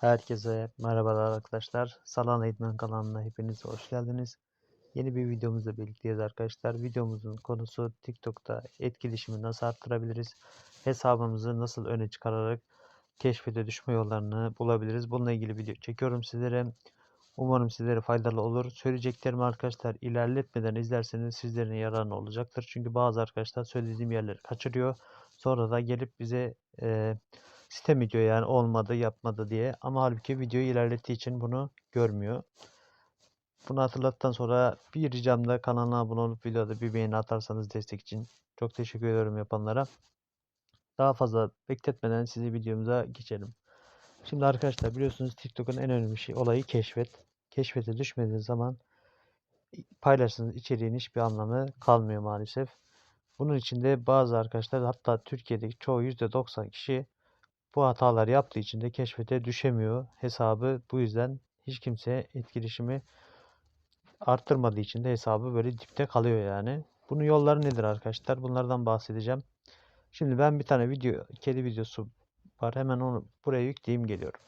Herkese merhabalar arkadaşlar. Salan Eğitmen kanalına hepiniz hoş geldiniz. Yeni bir videomuzla birlikteyiz arkadaşlar. Videomuzun konusu TikTok'ta etkileşimi nasıl arttırabiliriz? Hesabımızı nasıl öne çıkararak keşfete düşme yollarını bulabiliriz? Bununla ilgili video çekiyorum sizlere. Umarım sizlere faydalı olur. Söyleyeceklerimi arkadaşlar ilerletmeden izlerseniz sizlerin yararına olacaktır. Çünkü bazı arkadaşlar söylediğim yerleri kaçırıyor. Sonra da gelip bize eee sitem ediyor yani olmadı yapmadı diye. Ama halbuki videoyu ilerlettiği için bunu görmüyor. Bunu hatırlattıktan sonra bir ricam da kanalına abone olup videoda bir beğeni atarsanız destek için. Çok teşekkür ediyorum yapanlara. Daha fazla bekletmeden sizi videomuza geçelim. Şimdi arkadaşlar biliyorsunuz TikTok'un en önemli şey olayı keşfet. Keşfete düşmediğiniz zaman paylaştığınız içeriğin hiçbir anlamı kalmıyor maalesef. Bunun için de bazı arkadaşlar hatta Türkiye'deki çoğu %90 kişi bu hatalar yaptığı için de keşfete düşemiyor hesabı. Bu yüzden hiç kimse etkileşimi arttırmadığı için de hesabı böyle dipte kalıyor yani. Bunun yolları nedir arkadaşlar? Bunlardan bahsedeceğim. Şimdi ben bir tane video, kedi videosu var. Hemen onu buraya yükleyeyim geliyorum.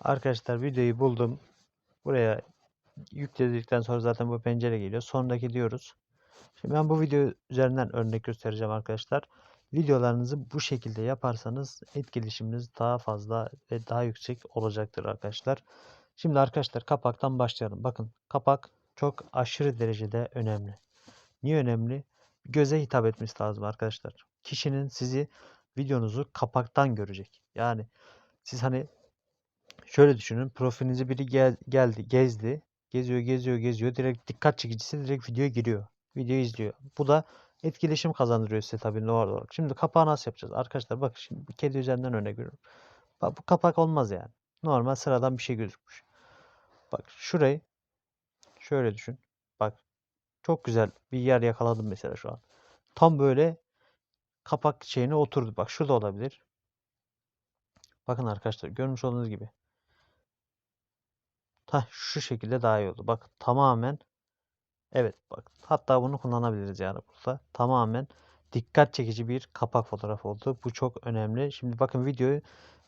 Arkadaşlar videoyu buldum. Buraya yükledikten sonra zaten bu pencere geliyor. Sonraki diyoruz. Şimdi ben bu video üzerinden örnek göstereceğim arkadaşlar. Videolarınızı bu şekilde yaparsanız etkileşiminiz daha fazla ve daha yüksek olacaktır arkadaşlar. Şimdi arkadaşlar kapaktan başlayalım. Bakın kapak çok aşırı derecede önemli. Niye önemli? Göze hitap etmesi lazım arkadaşlar. Kişinin sizi videonuzu kapaktan görecek. Yani siz hani şöyle düşünün. Profilinizi biri gel, geldi, gezdi. Geziyor, geziyor, geziyor. Direkt dikkat çekicisi direkt videoya giriyor. Video izliyor. Bu da etkileşim kazandırıyor size tabii doğal olarak. Şimdi kapağı nasıl yapacağız? Arkadaşlar bak şimdi bir kedi üzerinden örnek veriyorum. Bak bu kapak olmaz yani. Normal sıradan bir şey gözükmüş. Bak şurayı şöyle düşün. Bak çok güzel bir yer yakaladım mesela şu an. Tam böyle kapak şeyine oturdu. Bak şurada olabilir. Bakın arkadaşlar görmüş olduğunuz gibi. Heh, şu şekilde daha iyi oldu. Bak tamamen evet bak hatta bunu kullanabiliriz yani burada. Tamamen dikkat çekici bir kapak fotoğrafı oldu. Bu çok önemli. Şimdi bakın videoyu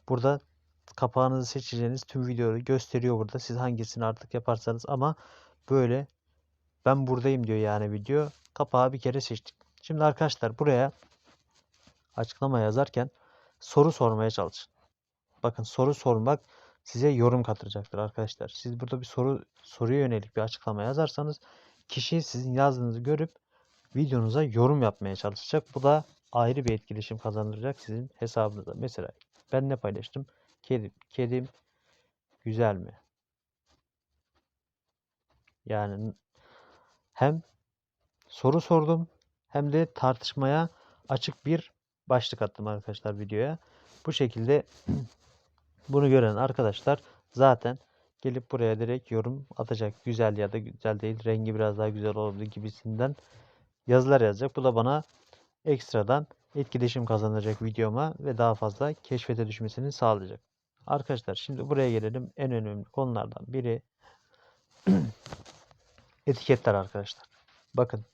burada kapağınızı seçeceğiniz tüm videoyu gösteriyor burada. Siz hangisini artık yaparsanız ama böyle ben buradayım diyor yani video. Kapağı bir kere seçtik. Şimdi arkadaşlar buraya açıklama yazarken soru sormaya çalışın. Bakın soru sormak size yorum katıracaktır arkadaşlar. Siz burada bir soru soruya yönelik bir açıklama yazarsanız kişi sizin yazdığınızı görüp videonuza yorum yapmaya çalışacak. Bu da ayrı bir etkileşim kazandıracak sizin hesabınıza. Mesela ben ne paylaştım? Kedim, kedim güzel mi? Yani hem soru sordum hem de tartışmaya açık bir başlık attım arkadaşlar videoya. Bu şekilde bunu gören arkadaşlar zaten gelip buraya direkt yorum atacak. Güzel ya da güzel değil, rengi biraz daha güzel olabilir gibisinden yazılar yazacak. Bu da bana ekstradan etkileşim kazandıracak videoma ve daha fazla keşfete düşmesini sağlayacak. Arkadaşlar şimdi buraya gelelim. En önemli konulardan biri etiketler arkadaşlar. Bakın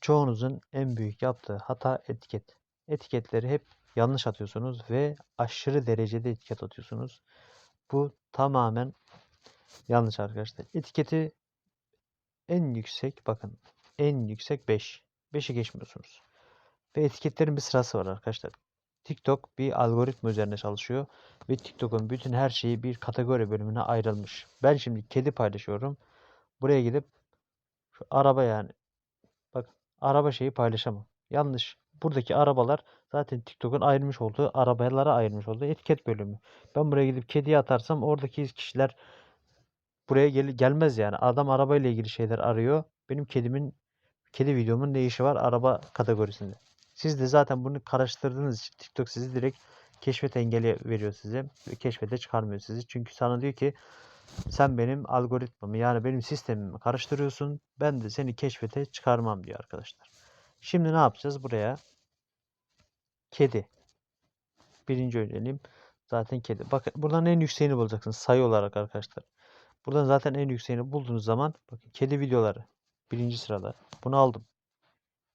çoğunuzun en büyük yaptığı hata etiket. Etiketleri hep yanlış atıyorsunuz ve aşırı derecede etiket atıyorsunuz. Bu tamamen yanlış arkadaşlar. Etiketi en yüksek bakın en yüksek 5. 5'i geçmiyorsunuz. Ve etiketlerin bir sırası var arkadaşlar. TikTok bir algoritma üzerine çalışıyor ve TikTok'un bütün her şeyi bir kategori bölümüne ayrılmış. Ben şimdi kedi paylaşıyorum. Buraya gidip şu araba yani bak araba şeyi paylaşamam. Yanlış. Buradaki arabalar zaten TikTok'un ayırmış olduğu arabalara ayırmış olduğu etiket bölümü. Ben buraya gidip kediye atarsam oradaki kişiler buraya gel gelmez yani. Adam arabayla ilgili şeyler arıyor. Benim kedimin kedi videomun ne işi var araba kategorisinde. Siz de zaten bunu karıştırdığınız için TikTok sizi direkt keşfet engeli veriyor size. Keşfete çıkarmıyor sizi. Çünkü sana diyor ki sen benim algoritmamı yani benim sistemimi karıştırıyorsun. Ben de seni keşfete çıkarmam diyor arkadaşlar. Şimdi ne yapacağız? Buraya kedi. Birinci önerim zaten kedi. Bakın buradan en yükseğini bulacaksınız sayı olarak arkadaşlar. Buradan zaten en yükseğini bulduğunuz zaman bakın kedi videoları birinci sırada. Bunu aldım.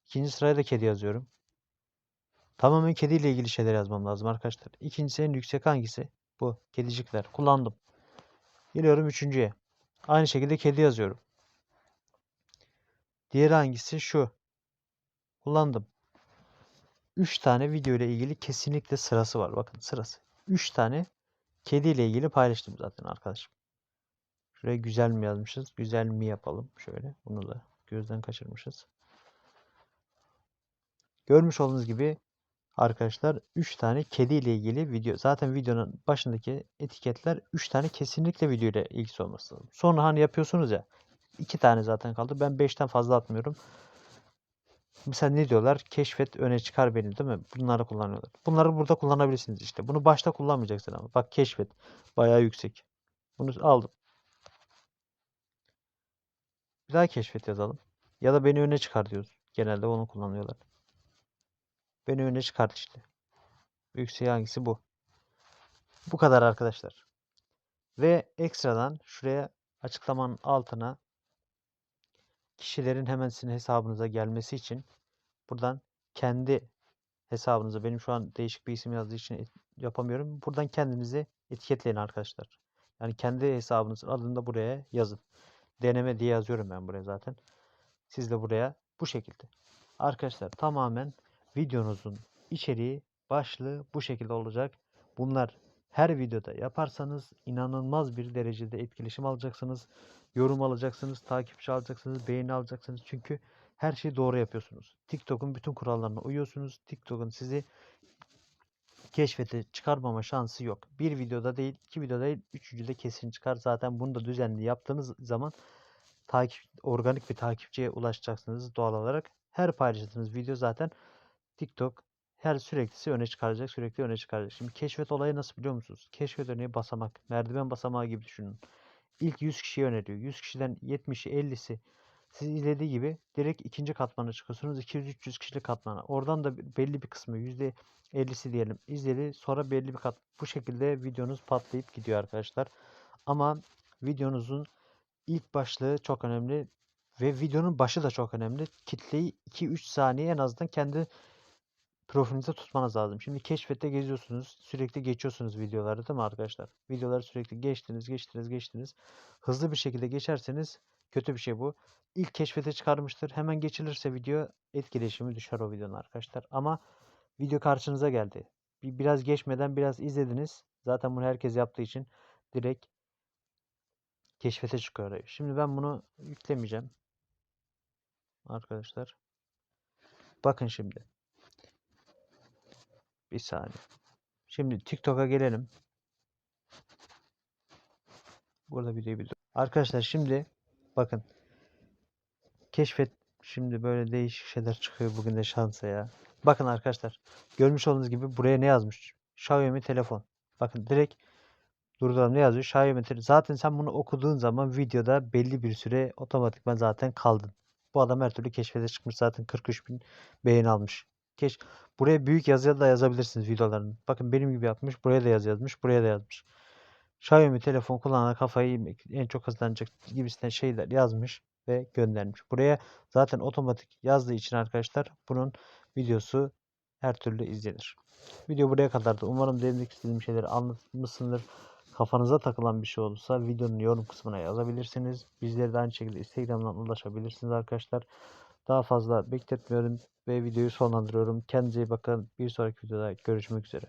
İkinci sıraya da kedi yazıyorum. Tamamen kediyle ilgili şeyler yazmam lazım arkadaşlar. İkincisi en yüksek hangisi? Bu kedicikler kullandım. Geliyorum üçüncüye. Aynı şekilde kedi yazıyorum. Diğeri hangisi? Şu. Kullandım. 3 tane video ile ilgili kesinlikle sırası var. Bakın sırası. 3 tane kedi ile ilgili paylaştım zaten arkadaşım. Şuraya güzel mi yazmışız? Güzel mi yapalım? Şöyle. Bunu da gözden kaçırmışız. Görmüş olduğunuz gibi arkadaşlar 3 tane kedi ile ilgili video. Zaten videonun başındaki etiketler 3 tane kesinlikle video ile ilgisi olması lazım. Sonra hani yapıyorsunuz ya 2 tane zaten kaldı. Ben 5'ten fazla atmıyorum. Mesela ne diyorlar? Keşfet öne çıkar beni değil mi? Bunları kullanıyorlar. Bunları burada kullanabilirsiniz işte. Bunu başta kullanmayacaksın ama. Bak keşfet. Bayağı yüksek. Bunu aldım. Bir daha keşfet yazalım. Ya da beni öne çıkar diyoruz. Genelde onu kullanıyorlar. Beni öne çıkart işte. Yükseği hangisi bu? Bu kadar arkadaşlar. Ve ekstradan şuraya açıklamanın altına kişilerin hemen sizin hesabınıza gelmesi için buradan kendi hesabınıza benim şu an değişik bir isim yazdığı için yapamıyorum. Buradan kendinizi etiketleyin arkadaşlar. Yani kendi hesabınızın adını da buraya yazın. Deneme diye yazıyorum ben buraya zaten. Siz de buraya bu şekilde. Arkadaşlar tamamen videonuzun içeriği başlığı bu şekilde olacak. Bunlar her videoda yaparsanız inanılmaz bir derecede etkileşim alacaksınız. Yorum alacaksınız, takipçi alacaksınız, beğeni alacaksınız. Çünkü her şeyi doğru yapıyorsunuz. TikTok'un bütün kurallarına uyuyorsunuz. TikTok'un sizi keşfete çıkarmama şansı yok. Bir videoda değil, iki videoda değil, üçüncüde kesin çıkar. Zaten bunu da düzenli yaptığınız zaman takip organik bir takipçiye ulaşacaksınız doğal olarak. Her paylaştığınız video zaten TikTok her süreklisi öne çıkaracak, sürekli öne çıkaracak. Şimdi keşfet olayı nasıl biliyor musunuz? Keşfet örneği basamak, merdiven basamağı gibi düşünün. İlk 100 kişiye öneriyor. 100 kişiden 70'i 50'si siz izlediği gibi direkt ikinci katmana çıkıyorsunuz. 200-300 kişilik katmana. Oradan da belli bir kısmı %50'si diyelim izledi. Sonra belli bir kat. Bu şekilde videonuz patlayıp gidiyor arkadaşlar. Ama videonuzun ilk başlığı çok önemli. Ve videonun başı da çok önemli. Kitleyi 2-3 saniye en azından kendi profilinize tutmanız lazım. Şimdi keşfette geziyorsunuz. Sürekli geçiyorsunuz videoları değil mi arkadaşlar? Videoları sürekli geçtiniz, geçtiniz, geçtiniz. Hızlı bir şekilde geçerseniz kötü bir şey bu. İlk keşfete çıkarmıştır. Hemen geçilirse video etkileşimi düşer o videonun arkadaşlar. Ama video karşınıza geldi. Bir, biraz geçmeden biraz izlediniz. Zaten bunu herkes yaptığı için direkt keşfete çıkıyor. Şimdi ben bunu yüklemeyeceğim. Arkadaşlar. Bakın şimdi. Bir saniye. Şimdi TikTok'a gelelim. Burada videoyu bir Arkadaşlar şimdi bakın. Keşfet şimdi böyle değişik şeyler çıkıyor bugün de şansa ya. Bakın arkadaşlar. Görmüş olduğunuz gibi buraya ne yazmış? Xiaomi telefon. Bakın direkt durduralım ne yazıyor? Xiaomi telefon. Zaten sen bunu okuduğun zaman videoda belli bir süre otomatikman zaten kaldın. Bu adam her türlü keşfete çıkmış zaten 43 bin beğeni almış. Keş Buraya büyük yazıya da yazabilirsiniz videolarını. Bakın benim gibi yapmış. Buraya da yazı yazmış. Buraya da yazmış. Xiaomi telefon kullanan kafayı yemek en çok hızlanacak gibisinden şeyler yazmış ve göndermiş. Buraya zaten otomatik yazdığı için arkadaşlar bunun videosu her türlü izlenir. Video buraya kadardı. Umarım demek istediğim şeyleri anlatmışsındır. Kafanıza takılan bir şey olursa videonun yorum kısmına yazabilirsiniz. Bizlere de aynı şekilde Instagram'dan ulaşabilirsiniz arkadaşlar. Daha fazla bekletmiyorum ve videoyu sonlandırıyorum. Kendinize iyi bakın. Bir sonraki videoda görüşmek üzere.